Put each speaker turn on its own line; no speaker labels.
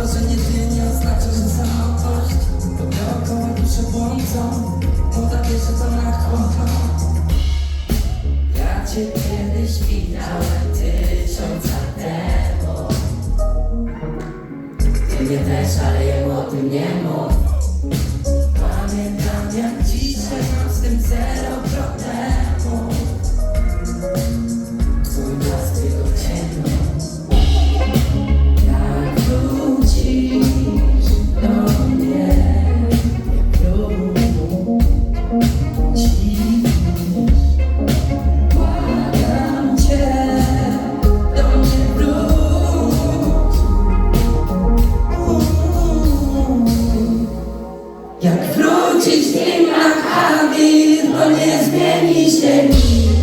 To, że nie ty nie oznacza, że samotność To dookoła dusze błądzą Młoda wie, że to na chłodno Ja cię kiedyś widziałem tysiąca temu. Ty mnie też, ale jemu o tym nie mów. Pamiętam jak dzisiaj mam z tym zero. Wrócisz nim na kabir, to nie zmieni się nic